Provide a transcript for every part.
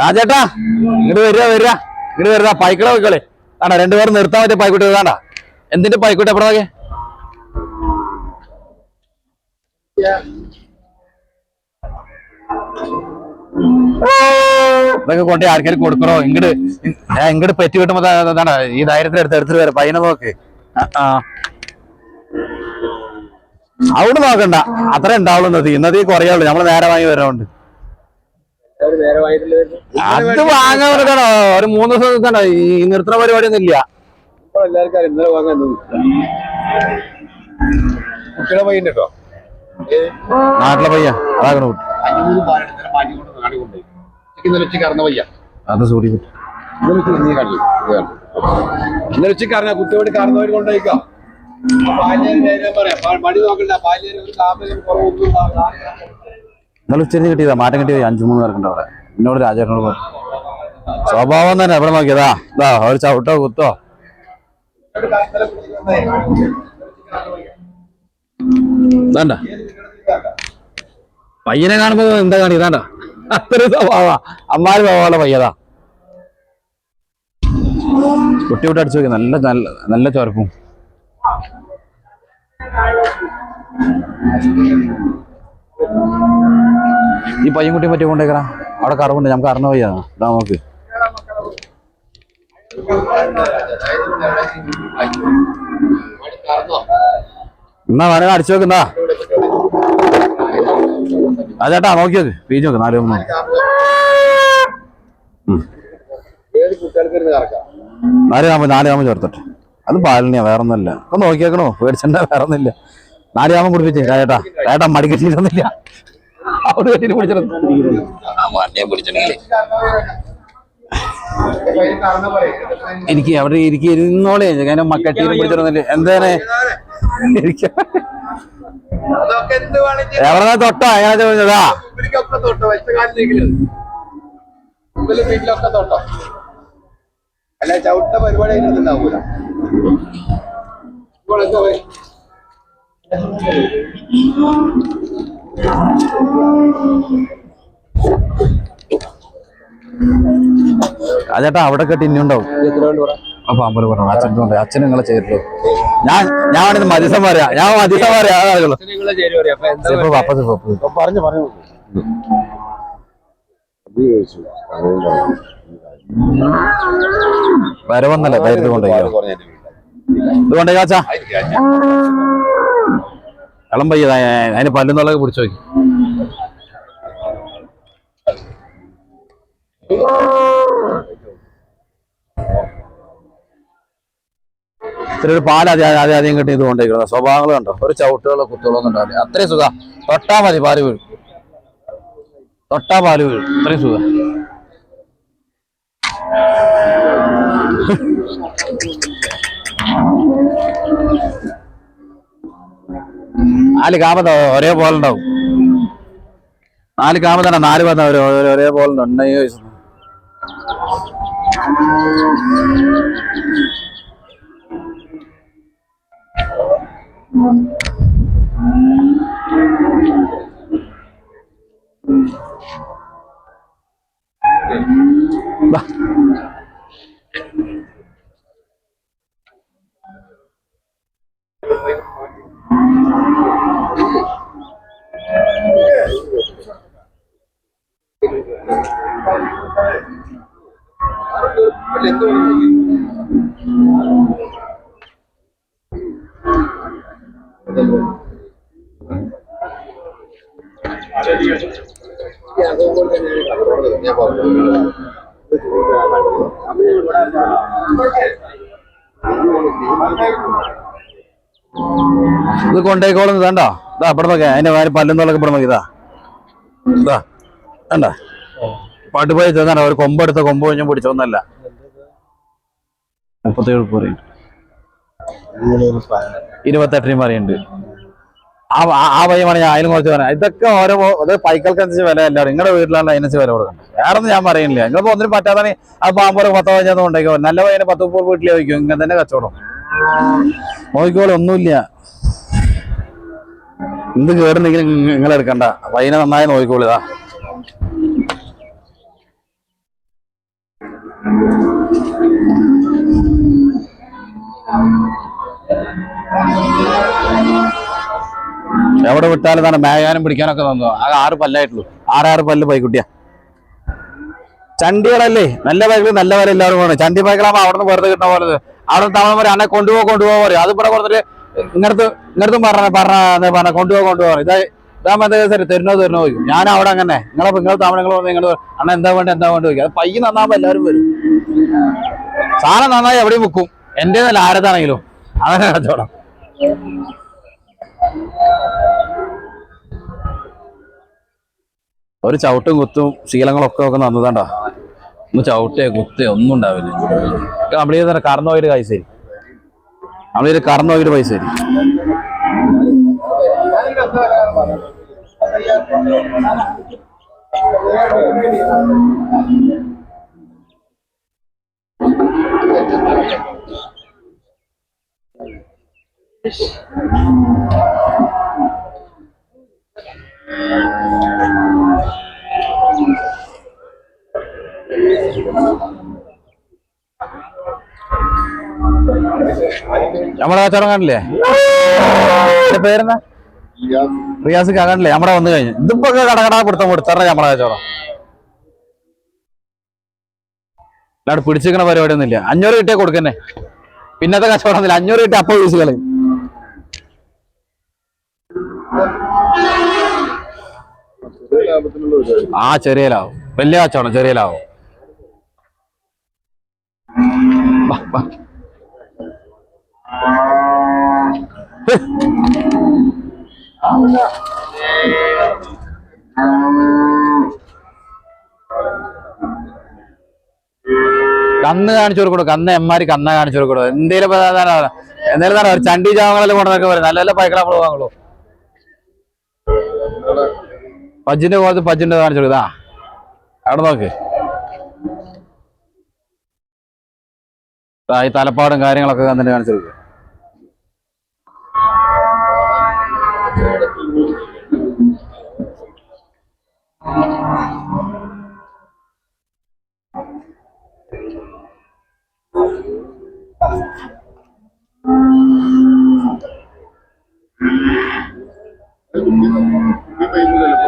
രാജേട്ടാ ഇങ്ങോട്ട് വരിക വരിക. ഇങ്ങോട്ട് വരുക. പൈക്കട പോയിക്കോളെ ആണ്ടാ രണ്ടുപേരും നിർത്താൻ പറ്റിയ പൈക്കൂട്ടി വേണ്ട. എന്തിന്റെ പൈക്കൂട്ടി നോക്കേ ഇതൊക്കെ കൊണ്ടേ ആർക്കാരും കൊടുക്കണോ? ഇങ്ങട് ഞാൻ ഇങ്ങട് പെറ്റി കിട്ടുമ്പോ ഈ ധൈര്യത്തിൽ എടുത്ത് എടുത്തിട്ട് വരാം. പയ്യനെ നോക്ക്. ആ, അവിടെ നോക്കണ്ട. അത്ര ഉണ്ടാവുള്ളൂ ഇന്നത്തെ ഇന്നത്തെ കുറയുള്ളൂ. നമ്മൾ നേരെ വാങ്ങി വരാറുണ്ട്. അത് വാങ്ങാൻ പറഞ്ഞാണോ ഒരു മൂന്ന് ദിവസം നിൽക്കണ്ട. ഈ നിർത്തുന്ന പരിപാടിയൊന്നും ഇല്ല. എല്ലാവർക്കും ഇന്നലെ വാങ്ങാൻ കുട്ടികളെ പയ്യൻ കേട്ടോ നാട്ടിലെ പയ്യ അതാകണ ഇന്നലെ ഉച്ചയ്ക്ക് അറിഞ്ഞ പയ്യ അത് സൂടി ഇന്നലെ ഉച്ചയ്ക്ക് നീ. ഇന്നലെ ഉച്ചയ്ക്ക് അറിഞ്ഞ കുട്ടിയോട് കാരണവർ കൊണ്ടുപോയിക്കാം. പറയാം. മടി നോക്കണ്ട. പാലിയേരം ഒരു കുറവൊന്നും. ഇന്നലെ ഉച്ചരിഞ്ഞ് കിട്ടിയതാ മാറ്റം കിട്ടിയത് അഞ്ചു മൂന്ന് പേർക്കുണ്ട് അവിടെ. എന്നോട് രാജേട്ടനോട് സ്വഭാവം തന്നെ എവിടെ നോക്കിയതാ. ഇതാ ഒരു ചവിട്ടോ കുത്തോ. ഇതാണ്ട. പയ്യനെ കാണുമ്പോ എന്താ കാണി ഇതാണ്ട. അത്ര സ്വഭാവ അമ്മാര് സ്വഭാവമുള്ള പയ്യതാ. കുട്ടി വിട്ട് അടിച്ചു നല്ല നല്ല നല്ല ചോരപ്പും. ഈ പയ്യൻ കുട്ടിയെ പറ്റി കൊണ്ടേക്കറ അവിടെ കറവുണ്ട് നമുക്ക് അറിഞ്ഞ നോക്ക് മടി എന്നാ വേണേ അടിച്ചു നോക്കുന്നാ അതേട്ടാ നോക്കി നോക്ക് പീച്ച് നോക്ക് നാല് മൂന്ന്. നാല് ആകുമ്പോ നാല് ആകുമ്പോ ചേർത്തിട്ട്. അത് പാലിനെയാ വേറൊന്നല്ല ഒന്ന് നോക്കിയേക്കണോ പേടിച്ചണ്ട വേറെ ഒന്നുമില്ല നാല് ആകുമ്പോ കുടിപ്പിച്ചേ ചേട്ടാ ചേട്ടാ മടി കെട്ടിയിട്ടൊന്നുമില്ല അവിടെ കെട്ടിന് കാരണം പറയും എനിക്ക് അവിടെ ഇരിക്കും. ഇരുന്നോളെ ഞാൻ മക്കട്ടിയിൽ പിടിച്ചിരുന്നില്ല എന്താണ് വേണമെങ്കിലും എവിടെ തൊട്ടാ? ഞാൻ ചോദിച്ചതാ വീട്ടിലൊക്കെ തൊട്ടോ? അല്ല ചവിട്ട പരിപാടി ഉണ്ടാവൂല. ചേട്ടാ അവിടെ കെട്ടി ഇനി ഉണ്ടാവും. അപ്പൊ അമ്പലം പറഞ്ഞു അച്ഛൻ അച്ഛൻ നിങ്ങളെ ചേരുള്ളൂ. ഞാൻ ഞാൻ വേണമെങ്കിൽ മതിസം പറയാ? ഞാൻ മതിസം പറയാ? പറഞ്ഞു പറഞ്ഞു. വരവന്നല്ലേ ധൈര്യത്തിൽ കൊണ്ടുപോയി. ഇത് കൊണ്ടേ ചാച്ചാ കളം പയ്യ അതിന് പല്ലുന്നുള്ളത് പിടിച്ചു നോക്കി. ഇത്ര ഒരു പാൽ ആദ്യം ആദ്യം ആദ്യം കിട്ടി ഇത് കൊണ്ടിരിക്കുന്നത് സ്വഭാവങ്ങൾ കണ്ടോ? ഒരു ചവിട്ടുകളോ കുത്തുകളോ ഒന്നും ഉണ്ടാവില്ല അത്രയും സുഖ. തൊട്ടാ മതി പാൽ വീഴും. തൊട്ടാ പാൽ വീഴും. അത്രയും സുഖം. നാല് കാമത ഒരേപോലെ ഉണ്ടാവും. നാല് കാമതാണ് നാല് പന്ന ഒരേപോലെ ഉണ്ട്. ഉണ്ടെങ്കിൽ ചോദിച്ചു വാ. ഇത് കൊണ്ടേക്കോളും ഇതാണ്ടോ ഇതാ ഇവിടെ നോക്കെ അതിന്റെ വേറെ പല്ലുന്നോളൊക്കെ ഇവിടെ നോക്കി ഇതാ. ഇതാ കണ്ട? പാട്ടുപോയി ചെന്നാണ് ഒരു കൊമ്പെടുത്ത കൊമ്പ് കഴിഞ്ഞും പിടിച്ചൊന്നല്ല മുപ്പത്തേഴ് ഇരുപത്തെട്ടിനും പറയുന്നുണ്ട്. ആ പയ്യമാണ് ഞാൻ അതിനും കുറച്ച് പറയാം ഇതൊക്കെ ഓരോ അത് പൈക്കൾക്കനുസരിച്ച് വില അല്ല നിങ്ങളുടെ വീട്ടിലാണ് അതിനനുസരിച്ച് വില കൊടുക്കണം വേറെ ഒന്നും ഞാൻ പറയുന്നില്ല. നിങ്ങൾ ഒന്നിനും പറ്റാതെ ആ പാമ്പോ പത്തോ പതിനൊന്നും ഉണ്ടെങ്കിൽ നല്ല പയ്യനെ പത്ത് മുപ്പത് വീട്ടിലേക്ക് വയ്ക്കും. ഇങ്ങനെ തന്നെ കച്ചവടം. നോക്കിക്കോളൂ ഒന്നുമില്ല. എന്ത് കേടുന്നെങ്കിലും നിങ്ങൾ എടുക്കണ്ട. വൈന നന്നായി നോക്കിക്കോളിതാ എവിടെ വിട്ടാലും തന്നെ മേയാനും പിടിക്കാനൊക്കെ തന്നു. ആ ആറ് പല്ലായിട്ടുള്ളൂ. ആറാറ് പല്ല് പൈക്കുട്ടിയാ. ചണ്ടികളല്ലേ? നല്ല ബൈക്കിൽ നല്ല വില എല്ലാവരും വേണം ചണ്ടി പൈകളാവുമ്പോ അവിടെ നിന്ന് വെറുതെ കിട്ടുന്ന പോലെ അവിടെ പറയും അന്നെ കൊണ്ടുപോകാൻ കൊണ്ടുപോകാൻ പറയും. അത് ഇവിടെ കൊടുത്തിട്ട് ഇങ്ങനത്തെ ഇങ്ങനത്തും പറഞ്ഞ പറഞ്ഞ പറഞ്ഞ കൊണ്ടുപോകാൻ കൊണ്ടുപോകാൻ ഇതാ ഇതാകുമ്പോ എന്താ തരുന്നോ തരുന്നോ ചോദിക്കും. ഞാൻ അവിടെ അങ്ങനെ. നിങ്ങളെ നിങ്ങൾ തവണ നിങ്ങൾ വന്ന് നിങ്ങൾ അണ്ണ എന്താ വേണ്ട എന്താ വേണ്ട ചോദിക്കും. അത് പയ്യ നന്നാവുമ്പോ എല്ലാവരും വരും. സാധനം നന്നായി എവിടെ വെക്കും എന്റെ നല്ല ആരതാണെങ്കിലും. അങ്ങനെ കച്ചവടം ഒരു ചവിട്ടും കുത്തും ശീലങ്ങളൊക്കെ ഒക്കെ നന്നതാണ്ടാ. ഒന്ന് ചവിട്ടേ കുത്തേ ഒന്നും ഉണ്ടാവില്ല. കംപ്ലീറ്റ് തന്നെ കറന്നോയിട്ട് പൈസ തരും കംപ്ലീറ്റ് കറന്നോയിട്ട് പൈസ തരും നമ്മളെ കച്ചവടം കാണില്ലേ പേരെന്നാ? റിയാസ് കാണില്ലേ നമ്മടെ വന്നു കഴിഞ്ഞു. ഇതിപ്പോ കടകട കൊടുത്ത കൊടുത്തറ നമ്മളെ കച്ചവടം അല്ലാണ്ട് പരിപാടി ഒന്നുമില്ല അഞ്ഞൂറ് കിട്ടിയാൽ കൊടുക്കന്നെ. പിന്നത്തെ കച്ചവടം ഒന്നുമില്ല അഞ്ഞൂറ് കിട്ടിയ അപ്പൊ യൂസ് കളയും ആ ചെറിയ ലാവും. വലിയ കച്ചവടം ചെറിയ ലാവും. കന്ന് കാണിച്ചു കൊടുക്കണം കന്ന് എമ്മാര് കന്ന കാണിച്ചു കൊടുക്കണം എന്തേലും എന്തേലും തന്നെ ഒരു ചണ്ടി ജാമങ്ങളെല്ലാം കൊണ്ടൊക്കെ വരും. നല്ല നല്ല പൈക്കള നമ്മൾ വാങ്ങുള്ളൂ. പജ്ജിന്റെ കോലത്ത് പജ്ജിന്റെ കാണിച്ചു കൊടുത്താ അവിടെ നോക്ക്. ഈ തലപ്പാടും കാര്യങ്ങളൊക്കെ കന്നിട്ട് കാണിച്ചു കൊടുക്കുക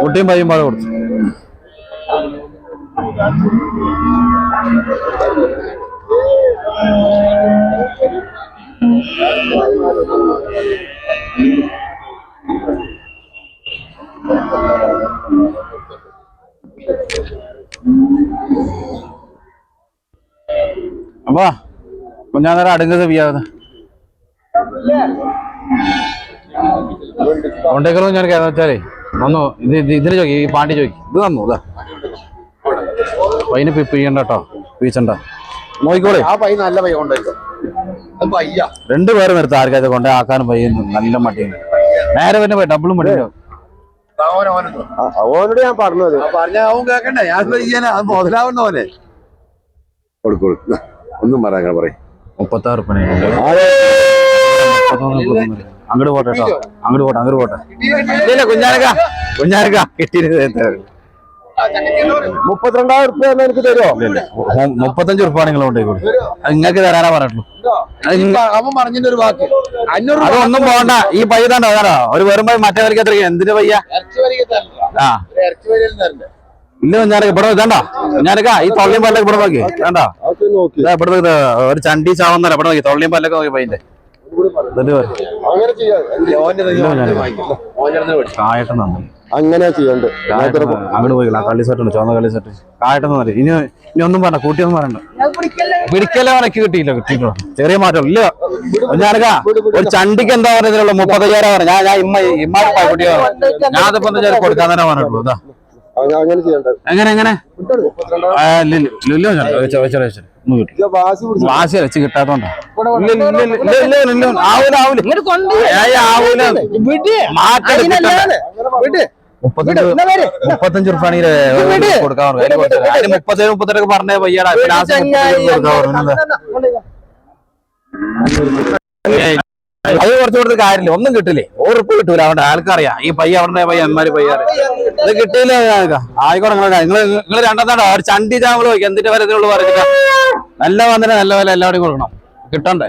കുട്ടിയും പയ്യും പാട് കൊടുത്തു. അപ്പാ ഞാൻ നേരം അടുങ്ങത് ചെയ്യാതെ കൊണ്ടേക്കളും ഞാൻ കേൾക്കുന്ന വെച്ചാലേ. വന്നു ഇത് ഇത് ഇതിന് ചോദിക്കും ഈ പാണ്ടി ചോദിക്കും ഇത് തന്നു ഇതാ പൈന പിയ്യണ്ട കേട്ടോ പീച്ചണ്ട. നോക്കിക്കോളെ. ആ പൈ നല്ല പൈ കൊണ്ടോ രണ്ടു പേര് രണ്ടുപേരും എടുത്ത് ആർക്കാതെ കൊണ്ടേ ആക്കാനും പയ്യ നല്ല മടിയാണ്. നേരെ തന്നെ പോയി ഡബിളും മടിയുണ്ടോ അവനോട് ഞാൻ പറഞ്ഞത്. പറഞ്ഞ അവൻ കേക്കണ്ടേ? ഞാൻ എന്താ ചെയ്യാനാ അത് മുതലാവുന്ന പോലെ കൊടുക്കോളൂ ഒന്നും പറയാ പറയും. മുപ്പത്താറ് പണി അങ്ങോട്ട് പോട്ടെ കേട്ടോ അങ്ങോട്ട് പോട്ടെ അങ്ങോട്ട് പോട്ടെ. ഇല്ല കുഞ്ഞാനക്ക കുഞ്ഞാനക്ക കിട്ടിയിട്ട് മുപ്പത്തിരണ്ടായിരം റുപ്യ എനിക്ക് തരുമോ മുപ്പത്തഞ്ച് ഉറുപ്പാണ് നിങ്ങൾ അത് നിങ്ങൾക്ക് തരാനാ പറഞ്ഞിട്ടുള്ളൂ. ഒന്നും ഇങ്ങ- അവൻ പറഞ്ഞതിന്റെ ഒരു വാക്ക്. അഞ്ഞൂറ് രൂപ അതൊന്നും പോകണ്ട ഈ പയ്യ തന്നെ ഒരു വെറും പയ്യ മറ്റേ വരയ്ക്ക് എത്ര എന്തിന്റെ പയ്യ ആ. ഇല്ല കുഞ്ഞാനക്ക ഇവിടെ ഇതാണ്ടാ കുഞ്ഞാനക്ക ഈ തൊള്ളിയും പല്ലൊക്കെ ഇവിടെ നോക്കി. വേണ്ട ഇവിടെ ഒരു ചണ്ടി ചാവുന്നല്ല ഇവിടെ നോക്കി. തൊള്ളിയും പല്ലൊക്കെ നോക്കി പയ്യന്റെ. അങ്ങനെ ചെയ്യണ്ട്. അങ്ങോട്ട് കള്ളി ചുവന്ന കള്ളി ഇനി ഇനി ഒന്നും പറഞ്ഞ കൂട്ടിയൊന്നും പറയണ്ട. പിടിക്കല്ലേ? എനിക്ക് കിട്ടിയില്ല. കിട്ടിയിട്ടോ ചെറിയ മാറ്റം. ഇല്ല. ഞാനക്ക ഒരു ചണ്ടിക്ക് എന്താ പറയുന്നതിലുള്ള മുപ്പത്തയ്യായിരം പറഞ്ഞു. ഞാൻ ഞാൻ ഇമ്മ ഇമ്മ കുട്ടിയോ? ഞാൻ അതിപ്പോ എന്താ കൊടുക്കാൻ തന്നെ പറഞ്ഞിട്ടുള്ളൂ. അങ്ങനെ എങ്ങനെ എങ്ങനെ? ഇല്ല, ഇല്ല, വാശി വെച്ച് കിട്ടാത്തോണ്ടാ. ആവൂല ആവൂല. മുപ്പത്തഞ്ച് മുപ്പത്തഞ്ച് റുപ്പാണെങ്കിൽ കൊടുക്കാൻ പറഞ്ഞു മുപ്പത്തേഴ് മുപ്പത്തെട്ടൊക്കെ പറഞ്ഞേ പയ്യടാ. അത് കുറച്ച് കൊടുത്ത് കാര്യമില്ല. ഒന്നും കിട്ടില്ലേ? ഉറപ്പ് കിട്ടൂല. അവിടെ ആൾക്കറിയാം. ഈ പയ്യ അവിടെ പയ്യ എന്മാര് പയ്യാറ് ഇത് കിട്ടിയില്ല. ആയിക്കോട്ടെ നിങ്ങൾ നിങ്ങൾ രണ്ടാം രണ്ടാം ഒരു ചണ്ടി നോക്കി എന്തിന്റെ വരെ ഇതിനുള്ള പറഞ്ഞിട്ട്? നല്ല വന്നിന് നല്ല വില എല്ലാവരും കൊടുക്കണം. കിട്ടണ്ടേ?